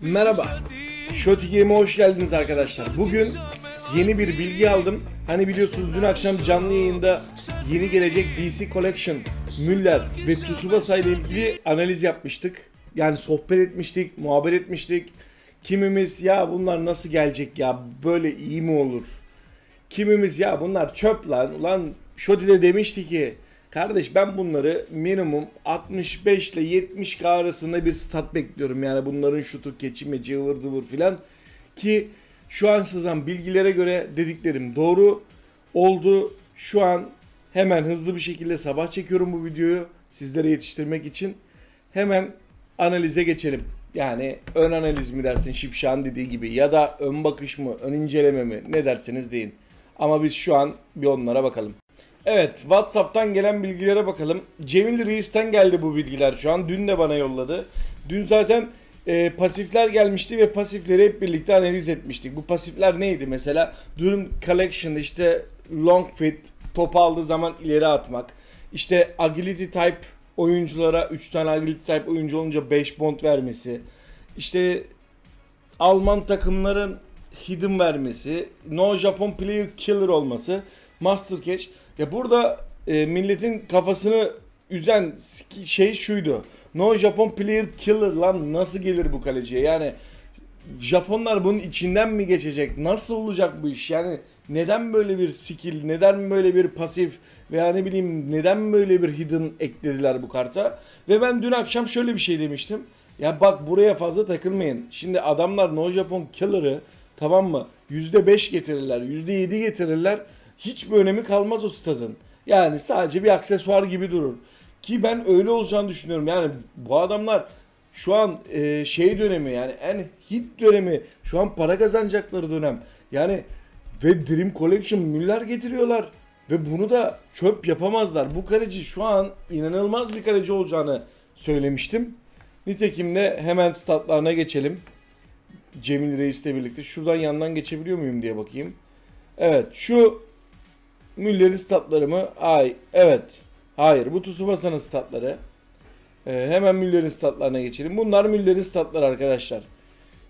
Merhaba. Shoti Game'e hoş geldiniz arkadaşlar. Bugün yeni bir bilgi aldım. Hani biliyorsunuz dün akşam canlı yayında yeni gelecek DC Collection, Müller ve Tsubasa ile ilgili analiz yapmıştık. Yani sohbet etmiştik, muhabbet etmiştik. Kimimiz ya bunlar nasıl gelecek ya böyle iyi mi olur? Kimimiz ya bunlar çöp lan. Ulan Shoti de demişti ki kardeş ben bunları minimum 65 ile 70 k arasında bir stat bekliyorum. Yani bunların şutu keçimi cıvır zıvır filan. Ki şu an sızan bilgilere göre dediklerim doğru oldu. Şu an hemen hızlı bir şekilde sabah çekiyorum bu videoyu sizlere yetiştirmek için. Hemen analize geçelim. Yani ön analiz mi dersin Şipşak'ın dediği gibi ya da ön bakış mı, ön inceleme mi ne derseniz deyin. Ama biz şu an bir onlara bakalım. Evet WhatsApp'tan gelen bilgilere bakalım. Cemil Reis'ten geldi bu bilgiler şu an. Dün de bana yolladı. Dün zaten e, pasifler gelmişti ve pasifleri hep birlikte analiz etmiştik. Bu pasifler neydi mesela? Durum Collection işte long fit, topu aldığı zaman ileri atmak. İşte agility type oyunculara 3 tane agility type oyuncu olunca 5 bond vermesi. İşte Alman takımların hidden vermesi, no Japon player killer olması, master catch. Ya burada e, milletin kafasını üzen şey şuydu. No Japon player killer lan nasıl gelir bu kaleciye? Yani Japonlar bunun içinden mi geçecek? Nasıl olacak bu iş? Yani neden böyle bir skill, neden böyle bir pasif veya ne bileyim neden böyle bir hidden eklediler bu karta? Ve ben dün akşam şöyle bir şey demiştim. Ya bak buraya fazla takılmayın. Şimdi adamlar No Japon Killer'ı tamam mı? %5 getirirler, %7 getirirler. Hiçbir önemi kalmaz o stadın. Yani sadece bir aksesuar gibi durur. Ki ben öyle olacağını düşünüyorum. Yani bu adamlar şu an e, şey dönemi yani en hit dönemi. Şu an para kazanacakları dönem. Yani ve Dream Collection Müller getiriyorlar. Ve bunu da çöp yapamazlar. Bu kaleci şu an inanılmaz bir kaleci olacağını söylemiştim. Nitekim de hemen statlarına geçelim. Cemil Reis'le birlikte. Şuradan yandan geçebiliyor muyum diye bakayım. Evet şu Müller'in statları mı? Ay evet. Hayır bu Tsubasa'nın statları. Ee, hemen Müller'in statlarına geçelim. Bunlar Müller'in statları arkadaşlar.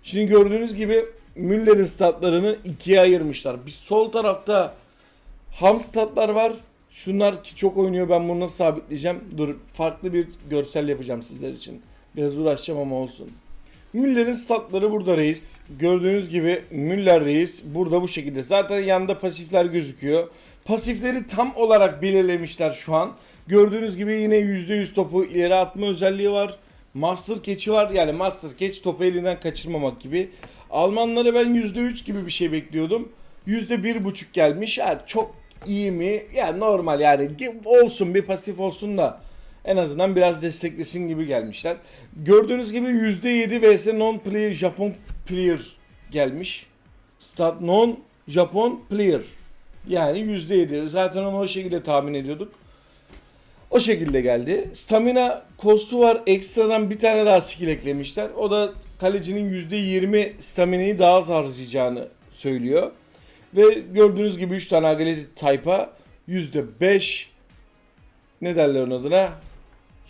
Şimdi gördüğünüz gibi Müller'in statlarını ikiye ayırmışlar. Bir sol tarafta ham statlar var. Şunlar ki çok oynuyor ben bunu sabitleyeceğim? Dur farklı bir görsel yapacağım sizler için. Biraz uğraşacağım ama olsun. Müller'in statları burada reis. Gördüğünüz gibi Müller reis burada bu şekilde. Zaten yanında pasifler gözüküyor. Pasifleri tam olarak belirlemişler şu an. Gördüğünüz gibi yine %100 topu ileri atma özelliği var. Master catch'i var. Yani Master catch topu elinden kaçırmamak gibi. Almanları ben %3 gibi bir şey bekliyordum. %1.5 gelmiş. Yani çok iyi mi? Yani normal yani olsun bir pasif olsun da en azından biraz desteklesin gibi gelmişler. Gördüğünüz gibi %7 vs non player Japon player gelmiş. Stat non Japon player. Yani %7. Zaten onu o şekilde tahmin ediyorduk. O şekilde geldi. Stamina kostu var. Ekstradan bir tane daha skill eklemişler. O da kalecinin %20 staminayı daha az harcayacağını söylüyor. Ve gördüğünüz gibi 3 tane agility type'a %5 ne derler onun adına?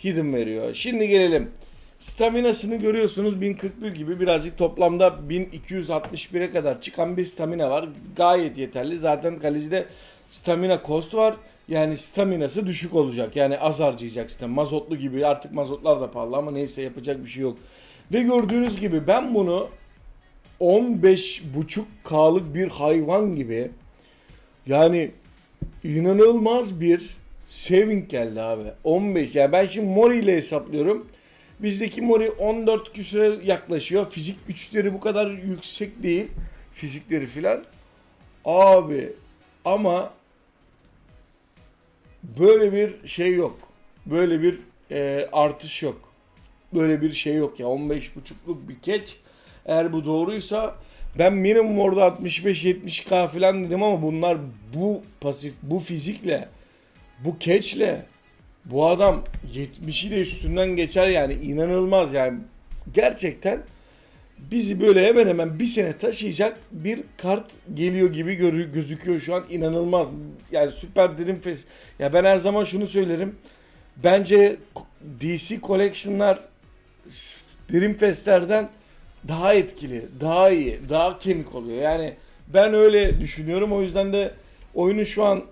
Hidden veriyor. Şimdi gelelim. Staminasını görüyorsunuz 1041 gibi birazcık toplamda 1261'e kadar çıkan bir stamina var. Gayet yeterli. Zaten kalecide stamina cost var. Yani staminası düşük olacak. Yani az harcayacak sistem. Mazotlu gibi artık mazotlar da pahalı ama neyse yapacak bir şey yok. Ve gördüğünüz gibi ben bunu 15.5K'lık bir hayvan gibi yani inanılmaz bir saving geldi abi. 15 yani ben şimdi Mori ile hesaplıyorum. Bizdeki Mori 14 küsüre yaklaşıyor. Fizik güçleri bu kadar yüksek değil. Fizikleri filan. Abi ama böyle bir şey yok. Böyle bir e, artış yok. Böyle bir şey yok ya. 15.5'luk bir keç. Eğer bu doğruysa ben minimum orada 65-70k falan dedim ama bunlar bu pasif, bu fizikle, bu keçle bu adam 70'i de üstünden geçer yani inanılmaz yani gerçekten bizi böyle hemen hemen bir sene taşıyacak bir kart geliyor gibi gözüküyor şu an inanılmaz. Yani Super Dream Fest. Ya ben her zaman şunu söylerim. Bence DC Collection'lar Dream Fest'lerden daha etkili, daha iyi, daha kemik oluyor. Yani ben öyle düşünüyorum. O yüzden de oyunu şu an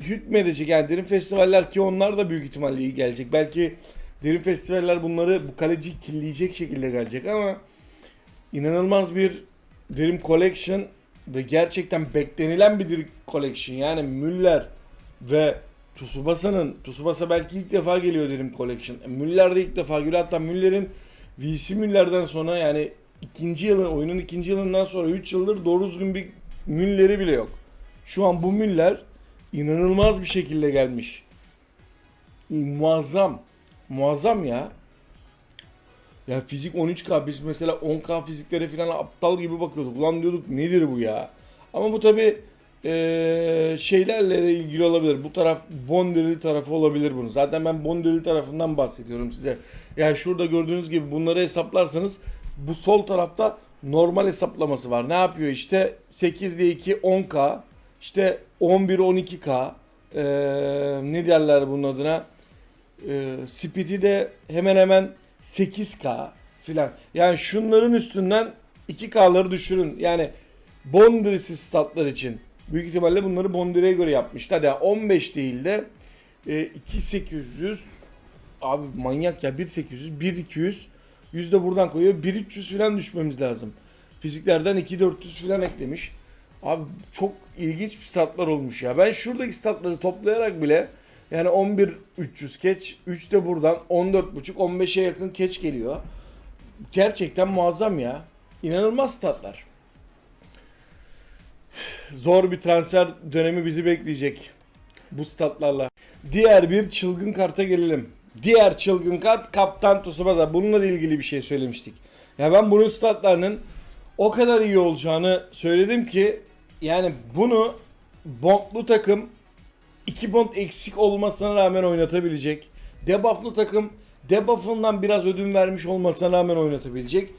hükmedecek. Yani derin festivaller ki onlar da büyük ihtimalle iyi gelecek. Belki derin festivaller bunları bu kaleci killeyecek şekilde gelecek ama inanılmaz bir Dream Collection ve gerçekten beklenilen bir Dream Collection. Yani Müller ve Tsubasa'nın Tsubasa belki ilk defa geliyor Dream Collection. E, Müller de ilk defa geliyor. Hatta Müller'in VC Müller'den sonra yani ikinci yılın oyunun ikinci yılından sonra 3 yıldır doğru düzgün bir Müller'i bile yok. Şu an bu Müller inanılmaz bir şekilde gelmiş. Muazzam. Muazzam ya. Ya fizik 13K biz mesela 10K fiziklere falan aptal gibi bakıyorduk. Ulan diyorduk nedir bu ya? Ama bu tabi şeylerle de ilgili olabilir. Bu taraf Bondirili tarafı olabilir bunun. Zaten ben Bondirili tarafından bahsediyorum size. Yani şurada gördüğünüz gibi bunları hesaplarsanız bu sol tarafta normal hesaplaması var. Ne yapıyor işte 8 ile 2 10K işte 11 12K ee, ne derler bunun adına e, speed'i de hemen hemen 8K filan. Yani şunların üstünden 2K'ları düşürün. Yani Bondirisiz statlar için. Büyük ihtimalle bunları Bondire'ye göre yapmışlar. Yani 15 değil de e, 2800 abi manyak ya 1800 1200 yüz de buradan koyuyor 1300 falan düşmemiz lazım. Fiziklerden 2400 falan eklemiş. Abi çok ilginç bir statlar olmuş ya. Ben şuradaki statları toplayarak bile yani 11 300 keç, 3 de buradan 14.5 15'e yakın keç geliyor. Gerçekten muazzam ya. İnanılmaz statlar. Zor bir transfer dönemi bizi bekleyecek bu statlarla. Diğer bir çılgın karta gelelim. Diğer çılgın kart Kaptan Tsubasa. Bununla ilgili bir şey söylemiştik. Ya ben bunun statlarının o kadar iyi olacağını söyledim ki yani bunu Bondlu takım 2 bond eksik olmasına rağmen oynatabilecek. Debuff'lu takım debuff'ından biraz ödün vermiş olmasına rağmen oynatabilecek.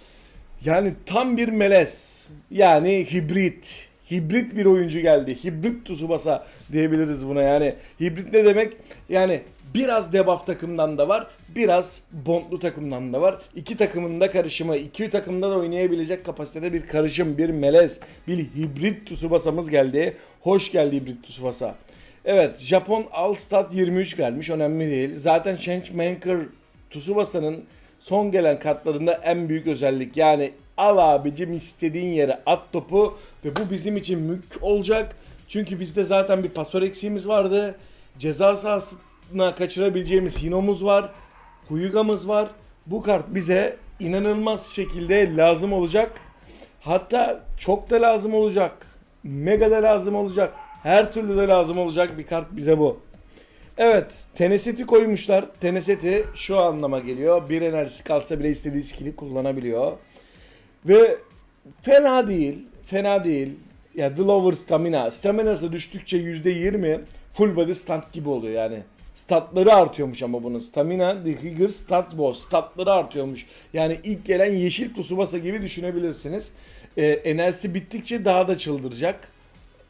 Yani tam bir melez. Yani hibrit. Hibrit bir oyuncu geldi. Hibrit Tsubasa diyebiliriz buna yani. Hibrit ne demek? Yani biraz debuff takımdan da var. Biraz bondlu takımdan da var. İki takımın da karışımı. iki takımda da oynayabilecek kapasitede bir karışım. Bir melez. Bir hibrit Tsubasa'mız geldi. Hoş geldi hibrit Tsubasa. Evet Japon Allstat 23 gelmiş önemli değil. Zaten Changemaker Tsubasa'nın son gelen kartlarında en büyük özellik. Yani al abicim istediğin yere at topu ve bu bizim için mük olacak. Çünkü bizde zaten bir pasör eksiğimiz vardı. Ceza sahasına kaçırabileceğimiz Hino'muz var. Huyuga'mız var. Bu kart bize inanılmaz şekilde lazım olacak. Hatta çok da lazım olacak. Mega da lazım olacak. Her türlü de lazım olacak bir kart bize bu. Evet, Teneseti koymuşlar. Teneseti şu anlama geliyor. Bir enerjisi kalsa bile istediği skill'i kullanabiliyor. Ve fena değil, fena değil. Ya The Lower Stamina. Staminası düştükçe %20 full body stat gibi oluyor yani. Statları artıyormuş ama bunun. Stamina, The Higger Stat Boss. Statları artıyormuş. Yani ilk gelen yeşil Tsubasa gibi düşünebilirsiniz. Ee, enerjisi bittikçe daha da çıldıracak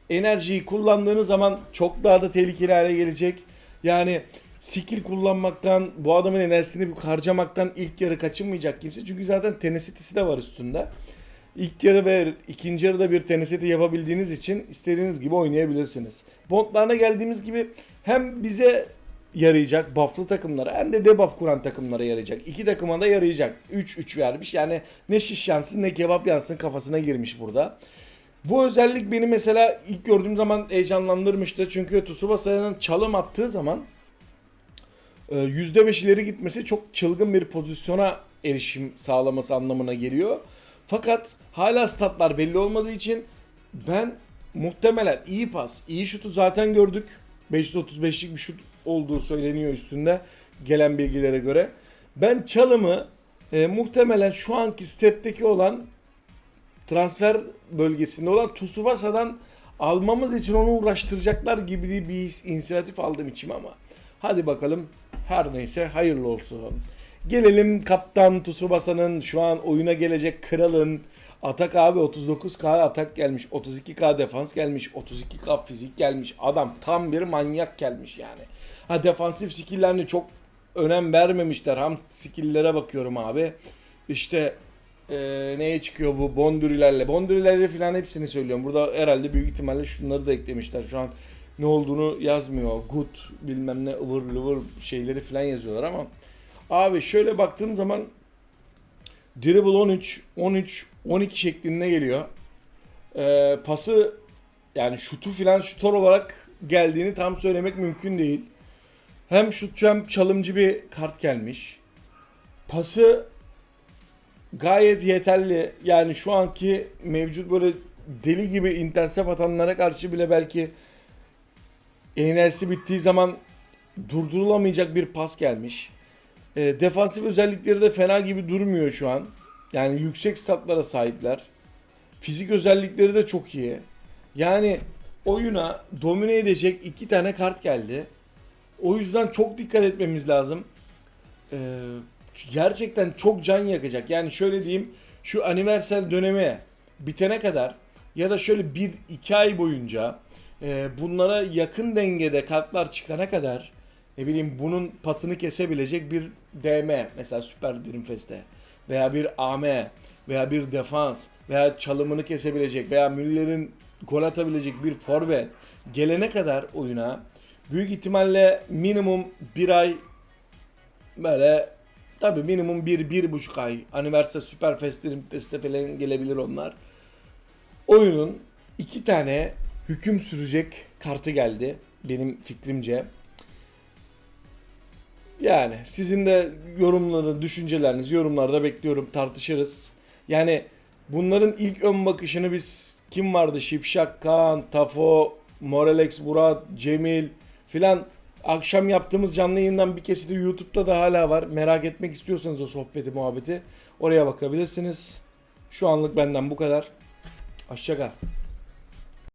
enerjiyi kullandığınız zaman çok daha da tehlikeli hale gelecek. Yani skill kullanmaktan, bu adamın enerjisini harcamaktan ilk yarı kaçınmayacak kimse. Çünkü zaten tenesitisi de var üstünde. İlk yarı ve ikinci yarıda bir tenesiti yapabildiğiniz için istediğiniz gibi oynayabilirsiniz. Bondlarına geldiğimiz gibi hem bize yarayacak bufflı takımlara hem de debuff kuran takımlara yarayacak. İki takıma da yarayacak. 3-3 vermiş. Yani ne şiş yansın ne kebap yansın kafasına girmiş burada. Bu özellik beni mesela ilk gördüğüm zaman heyecanlandırmıştı. Çünkü Tsubasa'nın çalım attığı zaman %5 ileri gitmesi çok çılgın bir pozisyona erişim sağlaması anlamına geliyor. Fakat hala statlar belli olmadığı için ben muhtemelen iyi pas, iyi şutu zaten gördük. 535'lik bir şut olduğu söyleniyor üstünde gelen bilgilere göre. Ben çalımı e, muhtemelen şu anki stepteki olan transfer bölgesinde olan Tsubasa'dan almamız için onu uğraştıracaklar gibi bir inisiyatif aldım içime ama. Hadi bakalım her neyse hayırlı olsun. Gelelim kaptan Tsubasa'nın şu an oyuna gelecek kralın atak abi 39k atak gelmiş 32k defans gelmiş 32k fizik gelmiş adam tam bir manyak gelmiş yani. Ha defansif skill'lerine çok önem vermemişler. Ham skill'lere bakıyorum abi. İşte e, neye çıkıyor bu bondurilerle. Bondurilerle falan hepsini söylüyorum. Burada herhalde büyük ihtimalle şunları da eklemişler. Şu an ne olduğunu yazmıyor. Good bilmem ne ıvır lıvır şeyleri falan yazıyorlar ama abi şöyle baktığım zaman dribble 13, 13, 12 şeklinde geliyor. Ee, pası yani şutu filan şutör olarak geldiğini tam söylemek mümkün değil. Hem şutçu hem çalımcı bir kart gelmiş. Pası gayet yeterli. Yani şu anki mevcut böyle deli gibi intercept atanlara karşı bile belki enerjisi bittiği zaman durdurulamayacak bir pas gelmiş. E, defansif özellikleri de fena gibi durmuyor şu an. Yani yüksek statlara sahipler. Fizik özellikleri de çok iyi. Yani oyuna domine edecek iki tane kart geldi. O yüzden çok dikkat etmemiz lazım. Ee, gerçekten çok can yakacak. Yani şöyle diyeyim şu aniversal dönemi bitene kadar ya da şöyle 1-2 ay boyunca e, bunlara yakın dengede kartlar çıkana kadar ne bileyim bunun pasını kesebilecek bir DM mesela Süper Dream Fest'te veya bir AM veya bir defans veya çalımını kesebilecek veya Müller'in gol atabilecek bir forvet gelene kadar oyuna büyük ihtimalle minimum bir ay böyle tabi minimum bir, bir buçuk ay Anniversary Super Fest'lerin teste falan gelebilir onlar. Oyunun iki tane hüküm sürecek kartı geldi benim fikrimce. Yani sizin de yorumları, düşüncelerinizi yorumlarda bekliyorum. Tartışırız. Yani bunların ilk ön bakışını biz kim vardı? Şipşak, Kaan, Tafo, Moralex, Murat, Cemil filan akşam yaptığımız canlı yayından bir kesiti YouTube'da da hala var. Merak etmek istiyorsanız o sohbeti, muhabbeti oraya bakabilirsiniz. Şu anlık benden bu kadar. Hoşçakal.